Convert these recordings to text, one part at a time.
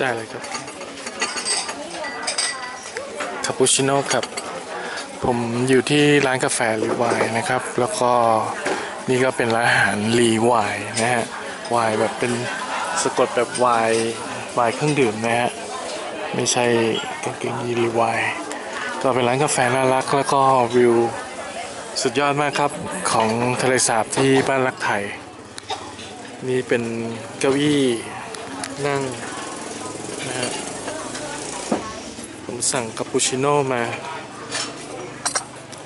ได้เลยครับคาปูชิโน่ครับ ผมอยู่ที่ร้านกาแฟรีวายนะครับ แล้วก็นี่ก็เป็นร้านอาหารรีวายนะฮะวายแบบเป็นสะกดแบบวายวายเครื่องดื่มนะฮะไม่ใช่กางเกงยีรีวายก็เป็นร้านกาแฟน่ารัก แล้วก็วิวสุดยอดมากครับของทะเลสาบที่บ้านรักไทย นี่เป็นเก้าอี้นั่ง นะฮะผมสั่งคาปูชิโน่มา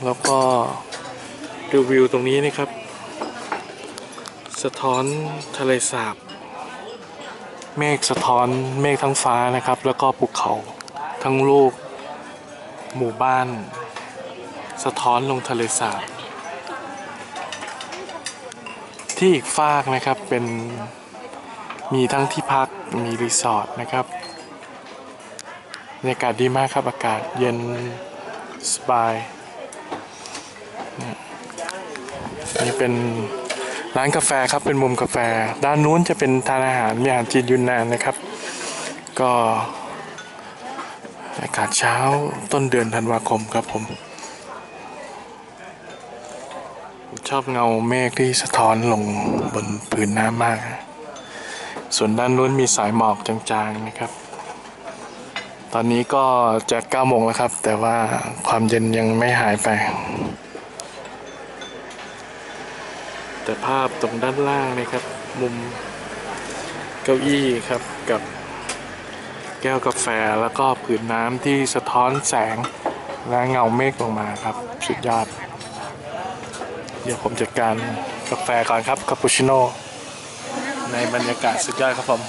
แล้วก็ดูวิวตรงนี้นะครับ สะท้อนทะเลสาบ เมฆสะท้อนเมฆทั้งฟ้านะครับ แล้วก็ภูเขาทั้งลูก หมู่บ้าน สะท้อนลงทะเลสาบ ที่อีกฟากนะครับเป็นมีทั้งที่พักมีรีสอร์ทนะครับ บรรยากาศดีมากครับ อากาศเย็นสบาย นี่เป็นร้านกาแฟครับ เป็นมุมกาแฟ ด้านนู้นจะเป็นทานอาหาร มีอาหารจีนยุนนานนะครับ ก็อากาศเช้าต้นเดือนธันวาคมครับผมผมชอบเงาเมฆที่สะท้อนลงบนผืนน้ำมาก ส่วนด้านนู้นมีสายหมอกจางๆนะครับ ตอนนี้ก็จะ9โมงแล้วครับ แต่ว่าความเย็นยังไม่หายไป แต่ภาพตรงด้านล่างนะครับ มุมเก้าอี้ครับกับแก้วกาแฟแล้วก็ผืนน้ำที่สะท้อนแสงและเงาเมฆลงมาครับ สุดยอด เดี๋ยวผมจัดการกาแฟก่อนครับคาปูชิโน่ในบรรยากาศสุดยอดครับผม